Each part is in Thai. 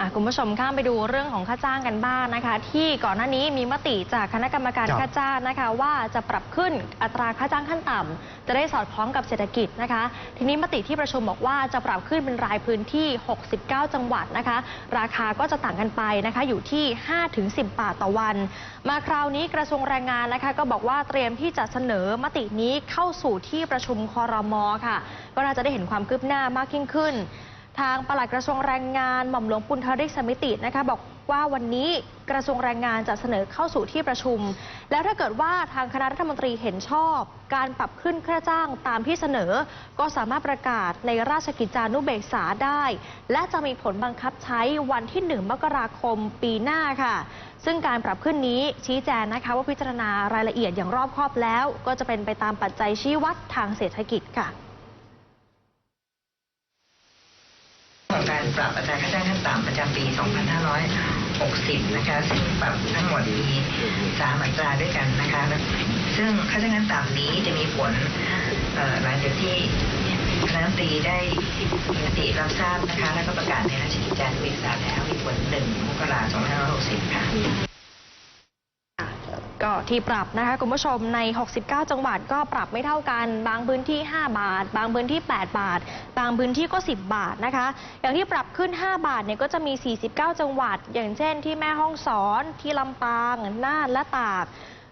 อะคุณผู้ชมข้ามไปดูเรื่องของค่าจ้างกันบ้างนะคะ ที่ก่อนหน้านี้มีมติจากคณะกรรมการครับค่าจ้างนะคะ ว่าจะปรับขึ้นอัตราค่าจ้างขั้นต่ำจะได้สอดคล้องกับเศรษฐกิจนะคะ ทีนี้มติที่ประชุมบอกว่าจะปรับขึ้นเป็นรายพื้นที่ 69 จังหวัดนะคะ ราคาก็จะต่างกันไปนะคะอยู่ที่ 5-10 บาทต่อวัน มาคราวนี้กระทรวงแรงงานนะคะ ก็บอกว่าเตรียมที่จะเสนอมตินี้เข้าสู่ที่ประชุมคอรมอค่ะ ก็น่าจะได้เห็นความคืบหน้ามากยิ่งขึ้น ทางปลัดกระทรวงแรงงานหม่อมหลวงปุณธริกสมิตินะคะบอกว่าวันนี้กระทรวงแรงงานจะเสนอเข้าสู่ที่ประชุม แล้วถ้าเกิดว่าทางคณะรัฐมนตรีเห็นชอบ การปรับขึ้นค่าจ้างตามที่เสนอ ก็สามารถประกาศในราชกิจจานุเบกษาได้ และจะมีผลบังคับใช้วันที่ 1 มกราคมปีหน้าค่ะ ซึ่งการปรับขึ้นนี้ชี้แจงนะคะว่าพิจารณารายละเอียดอย่างรอบคอบแล้ว ก็จะเป็นไปตามปัจจัยชี้วัดทางเศรษฐกิจค่ะ ของการปรับอัตราค่าจ้างขั้นต่ำประจำปี 2560 นะคะ ซึ่งปรับทั้งหมดมีสามอัตราด้วยกันนะคะ ซึ่งค่าจ้างขั้นต่ำนี้จะมีผลหลังจากที่คณะรัฐมนตรีได้มติรับทราบนะคะ แล้วก็ประกาศในราชกิจจานุเบกษาแล้ว ก็ที่ปรับนะคะคุณผู้ชมใน 69 จังหวัดก็ปรับไม่เท่ากัน บางพื้นที่ 5 บาท บางพื้นที่ 8 บาท บางพื้นที่ก็ 10 บาทนะคะ อย่างที่ปรับขึ้น 5 บาทเนี่ยก็จะมี 49 จังหวัด อย่างเช่น ที่แม่ฮ่องสอน ที่ลำปาง น่าน และตาก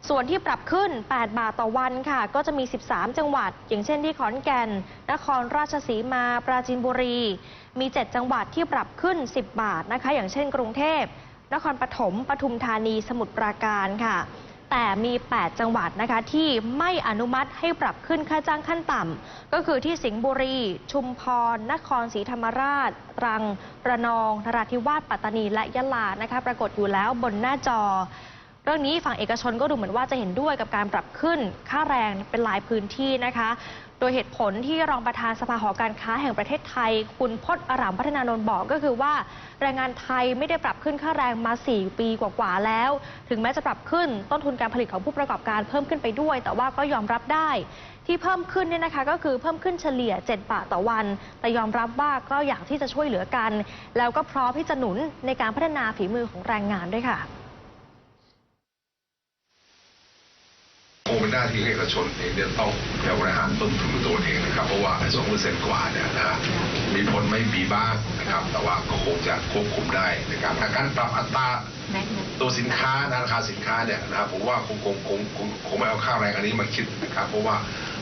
ส่วนที่ปรับขึ้น 8 บาทต่อวันค่ะ ก็จะมี 13 จังหวัด อย่างเช่นที่ขอนแก่น นครราชสีมา ปราจีนบุรี มี 7 จังหวัดที่ปรับขึ้น 10 บาทนะคะ อย่างเช่น กรุงเทพ นครปฐม ปทุมธานี สมุทรปราการค่ะ แต่มี 8 จังหวัดนะคะที่ไม่อนุมัติให้ปรับขึ้นค่าจ้างขั้นต่ำ ก็คือที่สิงห์บุรี ชุมพร นครศรีธรรมราช ตรัง ระนอง นราธิวาส ปัตตานี และยะลานะคะ ปรากฏอยู่แล้วบนหน้าจอ เรื่องนี้ฝั่งเอกชนก็ดูเหมือนว่าจะเห็นด้วยกับการปรับขึ้นค่าแรงเป็นหลายพื้นที่นะคะ โดยเหตุผลที่รองประธานสภาหอการค้าแห่งประเทศไทย คุณพจน์อารามพัฒนานนท์บอกก็คือว่า แรงงานไทยไม่ได้ปรับขึ้นค่าแรงมา 4 ปีกว่าๆแล้ว ถึงแม้จะปรับขึ้นต้นทุนการผลิตของผู้ประกอบการเพิ่มขึ้นไปด้วย แต่ว่าก็ยอมรับได้ที่เพิ่มขึ้นเนี่ยนะคะก็คือเพิ่มขึ้นเฉลี่ย 7 บาทต่อวัน แต่ยอมรับว่าก็อยากที่จะช่วยเหลือกัน แล้วก็พร้อมที่จะหนุนในการพัฒนาฝีมือของแรงงานด้วยค่ะ คงเป็ น้าที่เอกชนเองเนี่ยต้องบริหารต้นทุนตัวเองนะครับ เพราะว่าสองเปอร์เซ็นต์กว่าเนี่ยนะมีผลไม่มีบ้างนะครับ แต่ว่าก็คงจะควบคุมได้นะครับถ้าการปรับอัตราตัวสินค้านะราคาสินค้าเนี่ยนะครับผมว่าคงคงคงคงคงไม่เอาค่าวแรงอันนี้มาคิดนะครับ เพราะว่า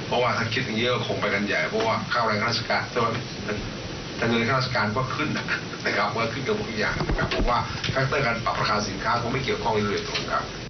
เพราะว่าถ้าคิดอย่างนี้ก็คงไปกันใหญ่เพราะว่าค่าวแรงข้าราชการแต่ว่าแต่เงินข้าราชการก็ขึ้นนะครับก็ขึ้นกับทุกอย่างนะครับผมว่าแฟกเตอร์การปรับราคาสินค้าคงไม่เกี่ยวข้องเลยโดยตรงครับ